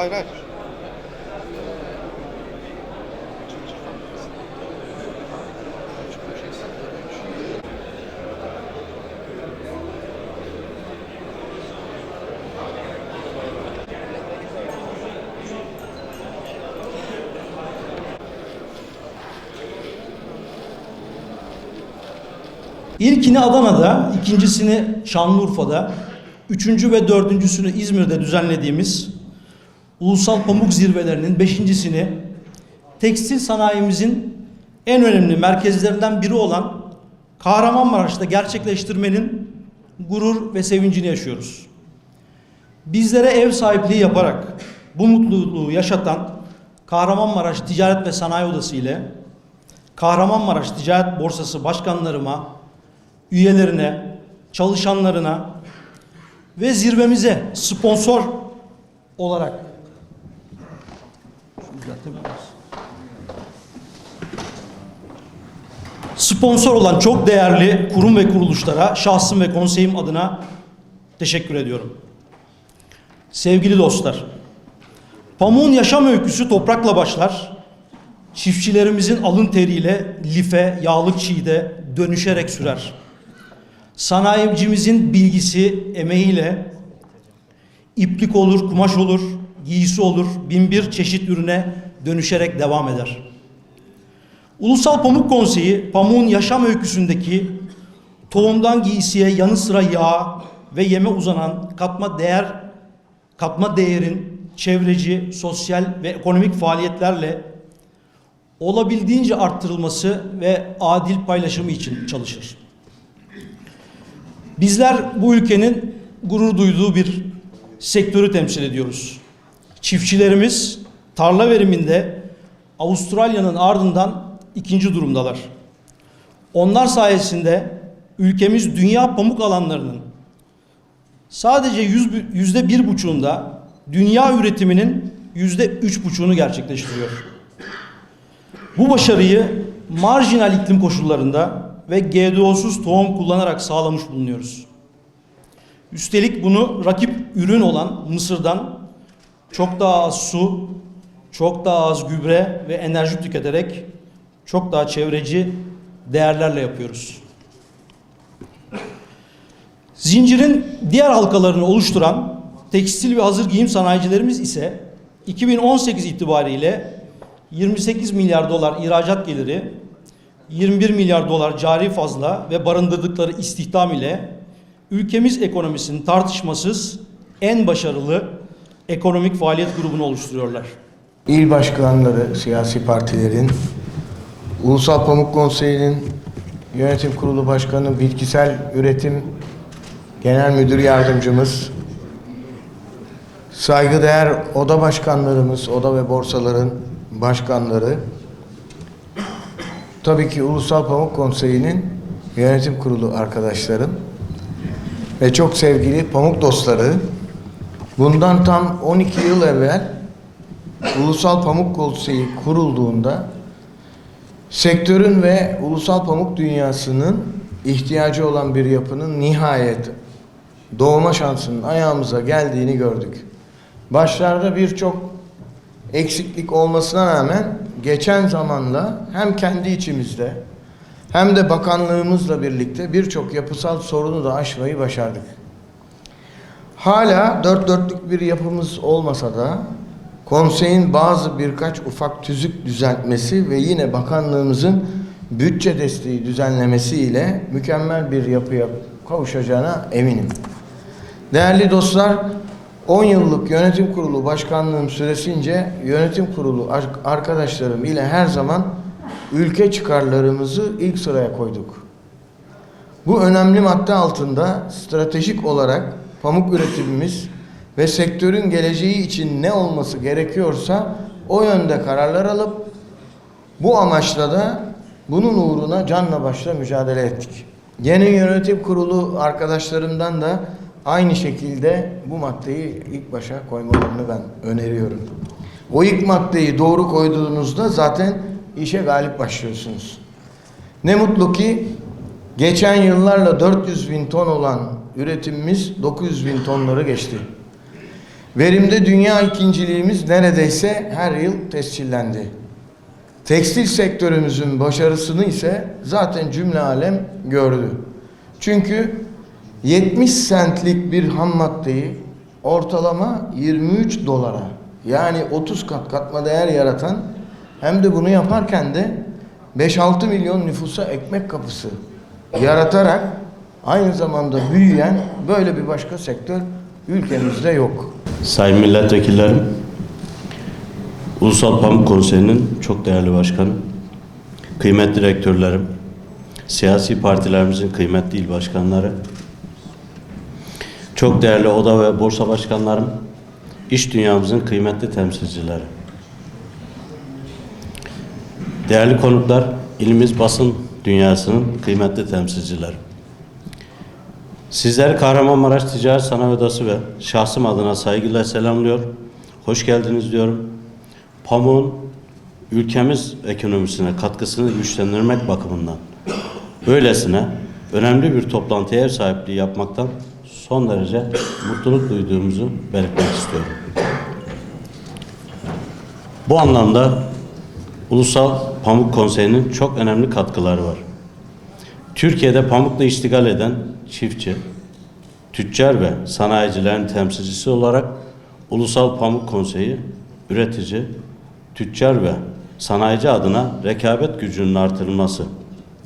hayır hayır. İlkini Adana'da, ikincisini Şanlıurfa'da, üçüncü ve dördüncüsünü İzmir'de düzenlediğimiz ulusal pamuk zirvelerinin beşincisini tekstil sanayimizin en önemli merkezlerinden biri olan Kahramanmaraş'ta gerçekleştirmenin gurur ve sevincini yaşıyoruz. Bizlere ev sahipliği yaparak bu mutluluğu yaşatan Kahramanmaraş Ticaret ve Sanayi Odası ile Kahramanmaraş Ticaret Borsası başkanlarıma, üyelerine, çalışanlarına ve zirvemize sponsor olarak Şunu düzeltebilir miyiz? sponsor olan çok değerli kurum ve kuruluşlara şahsım ve konseyim adına teşekkür ediyorum. Sevgili dostlar, pamuğun yaşam öyküsü toprakla başlar. Çiftçilerimizin alın teriyle life, yağlık çiğde dönüşerek sürer. Sanayicimizin bilgisi, emeğiyle iplik olur, kumaş olur, giysi olur, bin bir çeşit ürüne dönüşerek devam eder. Ulusal Pamuk Konseyi, pamuğun yaşam öyküsündeki tohumdan giysiye yanı sıra yağ ve yeme uzanan katma değer katma değerin çevreci, sosyal ve ekonomik faaliyetlerle olabildiğince arttırılması ve adil paylaşımı için çalışır. Bizler bu ülkenin gurur duyduğu bir sektörü temsil ediyoruz. Çiftçilerimiz tarla veriminde Avustralya'nın ardından ikinci durumdalar. Onlar sayesinde ülkemiz dünya pamuk alanlarının sadece yüz- yüzde bir buçuğunda dünya üretiminin yüzde üç buçuğunu gerçekleştiriyor. Bu başarıyı marjinal iklim koşullarında ve GDO'suz tohum kullanarak sağlamış bulunuyoruz. Üstelik bunu rakip ürün olan Mısır'dan çok daha az su, çok daha az gübre ve enerji tüketerek çok daha çevreci değerlerle yapıyoruz. Zincirin diğer halkalarını oluşturan tekstil ve hazır giyim sanayicilerimiz ise 2018 itibariyle 28 milyar dolar ihracat geliri, 21 milyar dolar cari fazla ve barındırdıkları istihdam ile ülkemiz ekonomisinin tartışmasız en başarılı ekonomik faaliyet grubunu oluşturuyorlar. İl başkanları, siyasi partilerin, Ulusal Pamuk Konseyi'nin yönetim kurulu başkanı, bitkisel üretim genel müdür yardımcımız, saygıdeğer oda başkanlarımız, oda ve borsaların başkanları, tabii ki Ulusal Pamuk Konseyi'nin yönetim kurulu arkadaşlarım ve çok sevgili pamuk dostları, bundan tam 12 yıl evvel Ulusal Pamuk Konseyi kurulduğunda sektörün ve ulusal pamuk dünyasının ihtiyacı olan bir yapının nihayet doğma şansının ayağımıza geldiğini gördük. Başlarda birçok eksiklik olmasına rağmen geçen zamanla hem kendi içimizde hem de bakanlığımızla birlikte birçok yapısal sorunu da aşmayı başardık. Hala dört dörtlük bir yapımız olmasa da konseyin bazı birkaç ufak tüzük düzeltmesi ve yine bakanlığımızın bütçe desteği düzenlemesi ile mükemmel bir yapıya kavuşacağına eminim. Değerli dostlar, 10 yıllık yönetim kurulu başkanlığım süresince yönetim kurulu ar- arkadaşlarım ile her zaman ülke çıkarlarımızı ilk sıraya koyduk. Bu önemli madde altında stratejik olarak pamuk üretimimiz ve sektörün geleceği için ne olması gerekiyorsa o yönde kararlar alıp bu amaçla da bunun uğruna canla başla mücadele ettik. Yeni yönetim kurulu arkadaşlarımdan da aynı şekilde bu maddeyi ilk başa koymalarını ben öneriyorum. O ilk maddeyi doğru koyduğunuzda zaten işe galip başlıyorsunuz. Ne mutlu ki geçen yıllarla 400 bin ton olan üretimimiz 900 bin tonları geçti. Verimde dünya ikinciliğimiz neredeyse her yıl tescillendi. Tekstil sektörümüzün başarısını ise zaten cümle alem gördü. Çünkü 70 centlik bir ham maddeyi ortalama 23 dolara yani 30 kat katma değer yaratan hem de bunu yaparken de 5-6 milyon nüfusa ekmek kapısı yaratarak aynı zamanda büyüyen böyle bir başka sektör ülkemizde yok. Sayın milletvekillerim, Ulusal Pamuk Konseyi'nin çok değerli başkanı, kıymetli direktörlerim, siyasi partilerimizin kıymetli il başkanları, çok değerli oda ve borsa başkanlarım, iş dünyamızın kıymetli temsilcileri. Değerli konuklar, ilimiz basın dünyasının kıymetli temsilcileri. Sizleri Kahramanmaraş Ticaret Sanayi Odası ve şahsım adına saygıyla selamlıyor. Hoş geldiniz diyorum. Pamuğun ülkemiz ekonomisine katkısını güçlendirmek bakımından böylesine önemli bir toplantıya ev sahipliği yapmaktan son derece mutluluk duyduğumuzu belirtmek istiyorum. Bu anlamda Ulusal Pamuk Konseyi'nin çok önemli katkıları var. Türkiye'de pamukla iştigal eden çiftçi, tüccar ve sanayicilerin temsilcisi olarak Ulusal Pamuk Konseyi, üretici, tüccar ve sanayici adına rekabet gücünün artırılması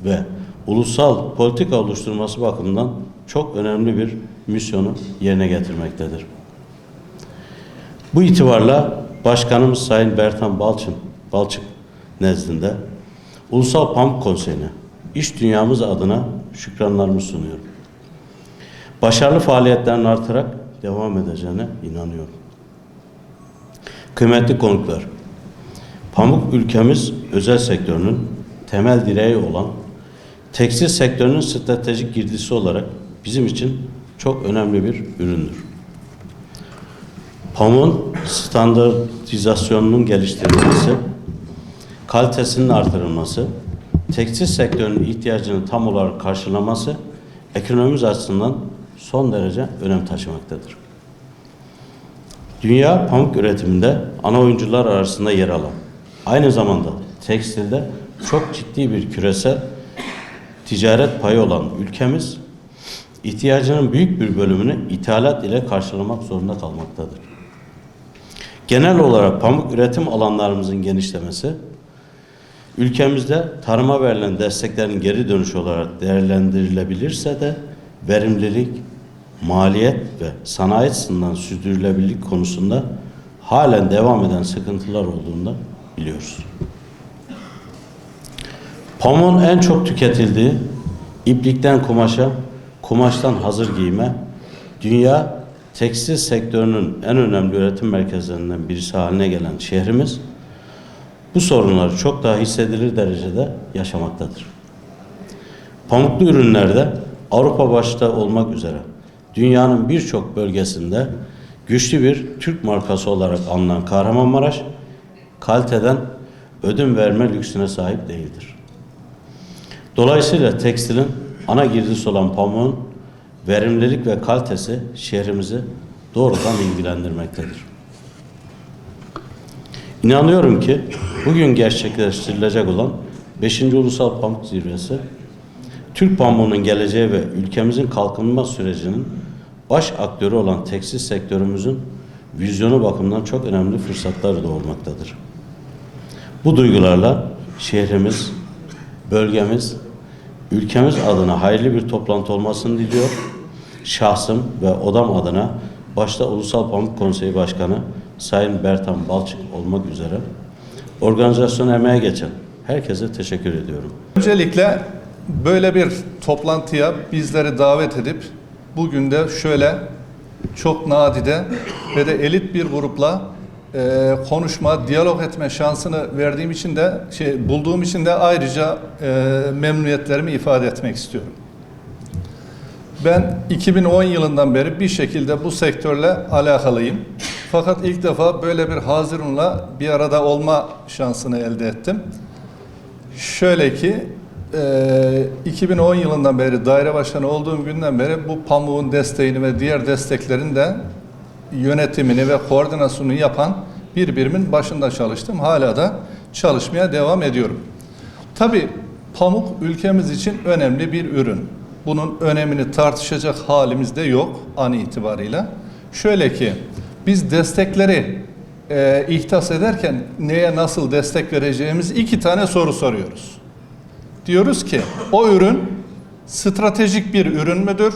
ve ulusal politika oluşturması bakımından çok önemli bir misyonu yerine getirmektedir. Bu itibarla Başkanımız Sayın Bertan Balçın, Balçık nezdinde Ulusal Pamuk Konseyi'ne iş dünyamız adına şükranlarımı sunuyorum. Başarılı faaliyetlerini artarak devam edeceğine inanıyorum. Kıymetli konuklar, pamuk ülkemiz özel sektörünün temel direği olan tekstil sektörünün stratejik girdisi olarak bizim için çok önemli bir üründür. Pamuğun standartizasyonunun geliştirilmesi, kalitesinin artırılması, tekstil sektörünün ihtiyacını tam olarak karşılaması ekonomimiz açısından son derece önem taşımaktadır. Dünya pamuk üretiminde ana oyuncular arasında yer alan, aynı zamanda tekstilde çok ciddi bir küresel ticaret payı olan ülkemiz ihtiyacının büyük bir bölümünü ithalat ile karşılamak zorunda kalmaktadır. Genel olarak pamuk üretim alanlarımızın genişlemesi, ülkemizde tarıma verilen desteklerin geri dönüş olarak değerlendirilebilirse de verimlilik, maliyet ve sanayi açısından sürdürülebilirlik konusunda halen devam eden sıkıntılar olduğunu da biliyoruz. Pamuğun en çok tüketildiği iplikten kumaşa, kumaştan hazır giyime, dünya tekstil sektörünün en önemli üretim merkezlerinden birisi haline gelen şehrimiz bu sorunları çok daha hissedilir derecede yaşamaktadır. Pamuklu ürünlerde Avrupa başta olmak üzere dünyanın birçok bölgesinde güçlü bir Türk markası olarak anılan Kahramanmaraş kaliteden ödün verme lüksüne sahip değildir. Dolayısıyla tekstilin ana girdisi olan pamuğun verimlilik ve kalitesi şehrimizi doğrudan ilgilendirmektedir. İnanıyorum ki bugün gerçekleştirilecek olan 5. Ulusal Pamuk Zirvesi, Türk pamuğunun geleceği ve ülkemizin kalkınma sürecinin baş aktörü olan tekstil sektörümüzün vizyonu bakımından çok önemli fırsatlar doğurmaktadır. Bu duygularla şehrimiz, bölgemiz, ülkemiz adına hayırlı bir toplantı olmasını diliyor. Şahsım ve odam adına başta Ulusal Pamuk Konseyi Başkanı Sayın Bertan Balçık olmak üzere organizasyon emeğe geçen herkese teşekkür ediyorum. Öncelikle böyle bir toplantıya bizleri davet edip bugün de şöyle çok nadide ve de elit bir grupla e, konuşma, diyalog etme şansını verdiğim için de şey bulduğum için de ayrıca e, memnuniyetlerimi ifade etmek istiyorum. Ben 2010 yılından beri bir şekilde bu sektörle alakalıyım. Fakat ilk defa böyle bir Hazirun'la bir arada olma şansını elde ettim. Şöyle ki e, 2010 yılından beri daire başkanı olduğum günden beri bu pamuğun desteğini ve diğer desteklerin de yönetimini ve koordinasyonunu yapan bir birimin başında çalıştım. Hala da çalışmaya devam ediyorum. Tabii pamuk ülkemiz için önemli bir ürün. Bunun önemini tartışacak halimiz de yok an itibarıyla. Şöyle ki biz destekleri e, ihtas ederken neye nasıl destek vereceğimiz iki tane soru soruyoruz. Diyoruz ki o ürün stratejik bir ürün müdür?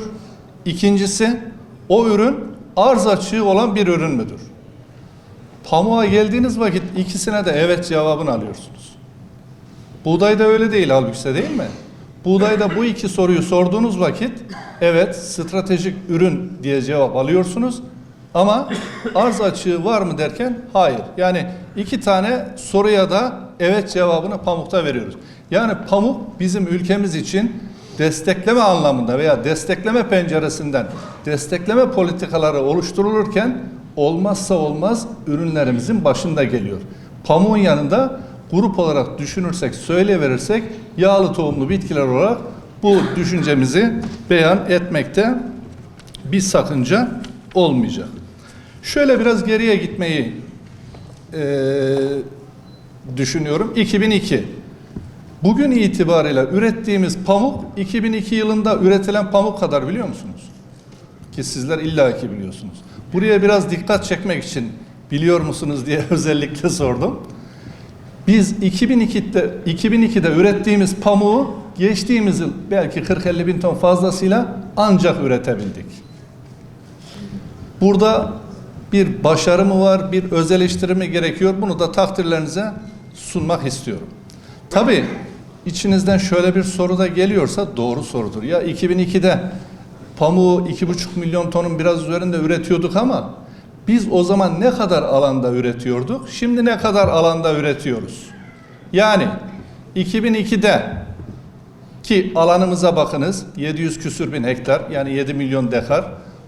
İkincisi o ürün arz açığı olan bir ürün müdür? Pamuğa geldiğiniz vakit ikisine de evet cevabını alıyorsunuz. Buğdayda öyle değil halbuki değil mi? Buğdayda bu iki soruyu sorduğunuz vakit evet stratejik ürün diye cevap alıyorsunuz ama arz açığı var mı derken hayır. Yani iki tane soruya da evet cevabını pamukta veriyoruz. Yani pamuk bizim ülkemiz için destekleme anlamında veya destekleme penceresinden destekleme politikaları oluşturulurken olmazsa olmaz ürünlerimizin başında geliyor. Pamuğun yanında grup olarak düşünürsek, söyleyiverirsek yağlı tohumlu bitkiler olarak bu düşüncemizi beyan etmekte bir sakınca olmayacak. Şöyle biraz geriye gitmeyi eee, düşünüyorum. 2002. Bugün itibariyle ürettiğimiz pamuk 2002 yılında üretilen pamuk kadar biliyor musunuz? Ki sizler illaki biliyorsunuz. Buraya biraz dikkat çekmek için biliyor musunuz diye özellikle sordum. Biz 2002'de, 2002'de ürettiğimiz pamuğu geçtiğimiz yıl belki 40-50 bin ton fazlasıyla ancak üretebildik. Burada bir başarı mı var, bir öz eleştiri gerekiyor? Bunu da takdirlerinize sunmak istiyorum. Tabii içinizden şöyle bir soru da geliyorsa doğru sorudur. Ya 2002'de pamuğu 2,5 milyon tonun biraz üzerinde üretiyorduk ama biz o zaman ne kadar alanda üretiyorduk? Şimdi ne kadar alanda üretiyoruz? Yani 2002'de ki alanımıza bakınız 700 küsür bin hektar yani 7 milyon dekar.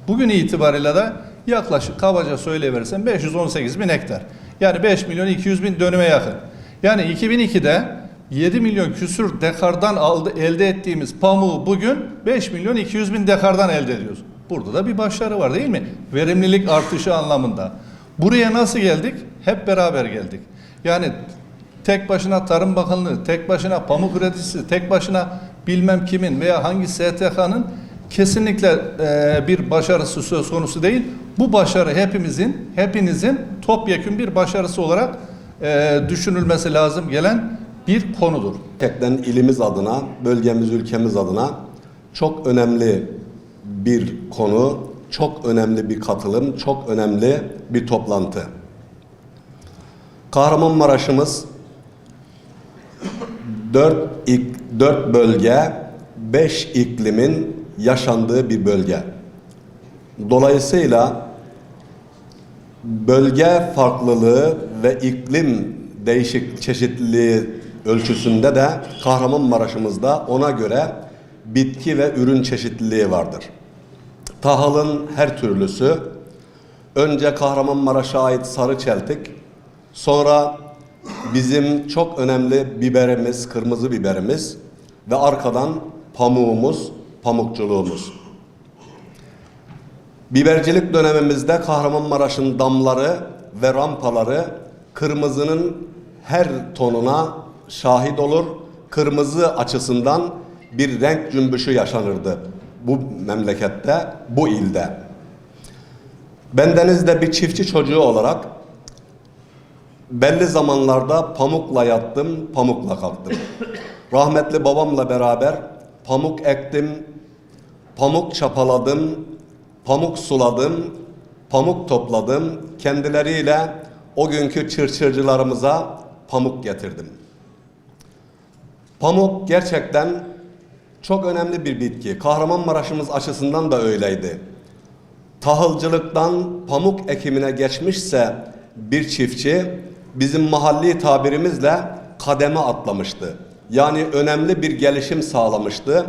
Bugün itibariyle de yaklaşık kabaca söyleyiversem 518 bin hektar. Yani 5 milyon 200 bin dönüme yakın. Yani 2002'de 7 milyon küsür dekardan aldı, elde ettiğimiz pamuğu bugün 5 milyon 200 bin dekardan elde ediyoruz. Burada da bir başarı var değil mi? Verimlilik artışı anlamında. Buraya nasıl geldik? Hep beraber geldik. Yani tek başına Tarım Bakanlığı, tek başına pamuk üreticisi, tek başına bilmem kimin veya hangi STK'nın kesinlikle e, bir başarısı söz konusu değil. Bu başarı hepimizin, hepinizin topyekün bir başarısı olarak e, düşünülmesi lazım gelen bir konudur. Gerçekten ilimiz adına, bölgemiz, ülkemiz adına çok önemli bir konu, çok önemli bir katılım, çok önemli bir toplantı. Kahramanmaraş'ımız dört, ik, dört bölge, beş iklimin yaşandığı bir bölge. Dolayısıyla bölge farklılığı ve iklim değişik çeşitliliği ölçüsünde de Kahramanmaraş'ımızda ona göre bitki ve ürün çeşitliliği vardır. Tahılın her türlüsü önce Kahramanmaraş'a ait sarı çeltik, sonra bizim çok önemli biberimiz, kırmızı biberimiz ve arkadan pamuğumuz, pamukçuluğumuz. Bibercilik dönemimizde Kahramanmaraş'ın damları ve rampaları kırmızının her tonuna şahit olur. Kırmızı açısından bir renk cümbüşü yaşanırdı bu memlekette, bu ilde. Bendenizde bir çiftçi çocuğu olarak belli zamanlarda pamukla yattım, pamukla kalktım. Rahmetli babamla beraber pamuk ektim, pamuk çapaladım, pamuk suladım, pamuk topladım. Kendileriyle o günkü çırçırcılarımıza pamuk getirdim. Pamuk gerçekten çok önemli bir bitki. Kahramanmaraş'ımız açısından da öyleydi. Tahılcılıktan pamuk ekimine geçmişse bir çiftçi bizim mahalli tabirimizle kademe atlamıştı. Yani önemli bir gelişim sağlamıştı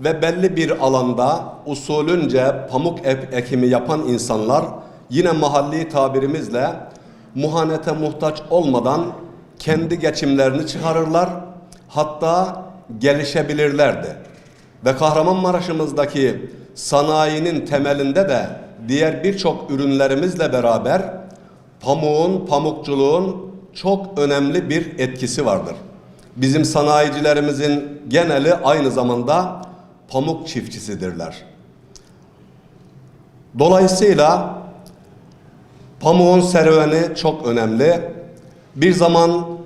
ve belli bir alanda usulünce pamuk ek- ekimi yapan insanlar yine mahalli tabirimizle muhanete muhtaç olmadan kendi geçimlerini çıkarırlar. Hatta gelişebilirlerdi. Ve Kahramanmaraş'ımızdaki sanayinin temelinde de diğer birçok ürünlerimizle beraber pamuğun, pamukçuluğun çok önemli bir etkisi vardır. Bizim sanayicilerimizin geneli aynı zamanda pamuk çiftçisidirler. Dolayısıyla pamuğun serüveni çok önemli. Bir zaman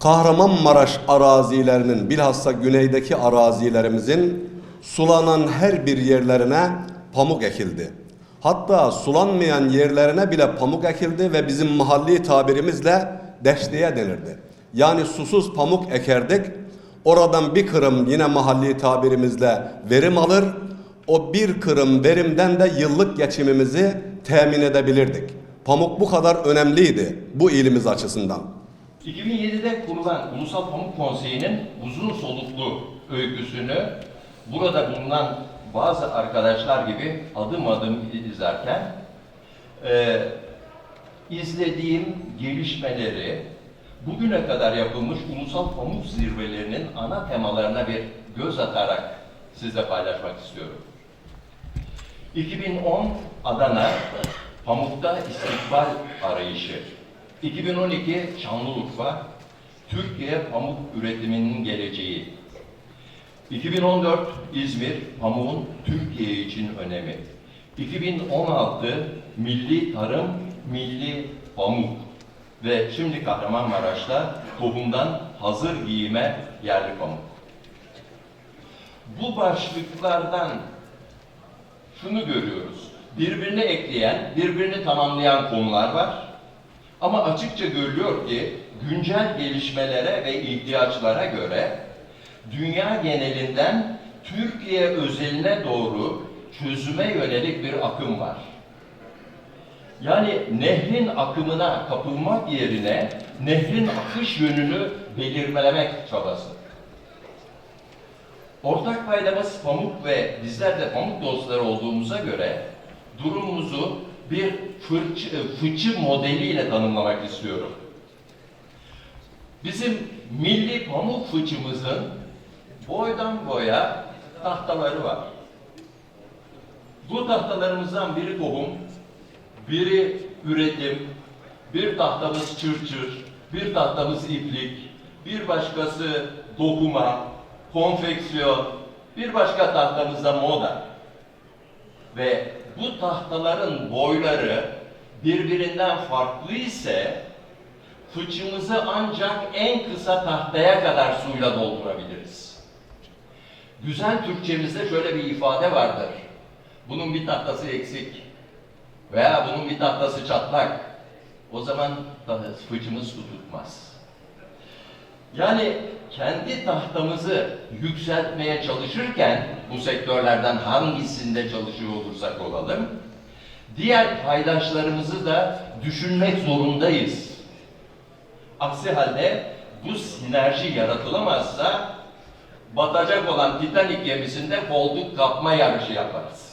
Kahramanmaraş arazilerinin bilhassa güneydeki arazilerimizin sulanan her bir yerlerine pamuk ekildi. Hatta sulanmayan yerlerine bile pamuk ekildi ve bizim mahalli tabirimizle deştiye denirdi. Yani susuz pamuk ekerdik. Oradan bir kırım yine mahalli tabirimizle verim alır. O bir kırım verimden de yıllık geçimimizi temin edebilirdik. Pamuk bu kadar önemliydi bu ilimiz açısından. 2007'de kurulan Ulusal Pamuk Konseyi'nin uzun soluklu öyküsünü burada bulunan bazı arkadaşlar gibi adım adım izlerken e, izlediğim gelişmeleri bugüne kadar yapılmış ulusal pamuk zirvelerinin ana temalarına bir göz atarak sizle paylaşmak istiyorum. 2010 Adana Pamukta İstikbal Arayışı 2012 Şanlıurfa Türkiye pamuk üretiminin geleceği 2014 İzmir pamuğun Türkiye için önemi 2016 Milli Tarım Milli Pamuk ve şimdi Kahramanmaraş'ta tohumdan hazır giyime yerli pamuk. Bu başlıklardan şunu görüyoruz. Birbirini ekleyen, birbirini tamamlayan konular var. Ama açıkça görülüyor ki güncel gelişmelere ve ihtiyaçlara göre dünya genelinden Türkiye özeline doğru çözüme yönelik bir akım var. Yani nehrin akımına kapılmak yerine nehrin akış yönünü belirmelemek çabası. Ortak paydamız pamuk ve bizler de pamuk dostları olduğumuza göre durumumuzu bir fırçı, fıçı modeliyle tanımlamak istiyorum. Bizim milli pamuk fıçımızın boydan boya tahtaları var. Bu tahtalarımızdan biri tohum, biri üretim, bir tahtamız çırçır, bir tahtamız iplik, bir başkası dokuma, konfeksiyon, bir başka tahtamız da moda. Ve bu tahtaların boyları birbirinden farklı ise fıçımızı ancak en kısa tahtaya kadar suyla doldurabiliriz. Güzel Türkçemizde şöyle bir ifade vardır. Bunun bir tahtası eksik veya bunun bir tahtası çatlak. O zaman fıçımız su tutmaz. Yani kendi tahtamızı yükseltmeye çalışırken bu sektörlerden hangisinde çalışıyor olursak olalım, diğer paydaşlarımızı da düşünmek zorundayız. Aksi halde bu sinerji yaratılamazsa batacak olan Titanic gemisinde koltuk kapma yarışı yaparız.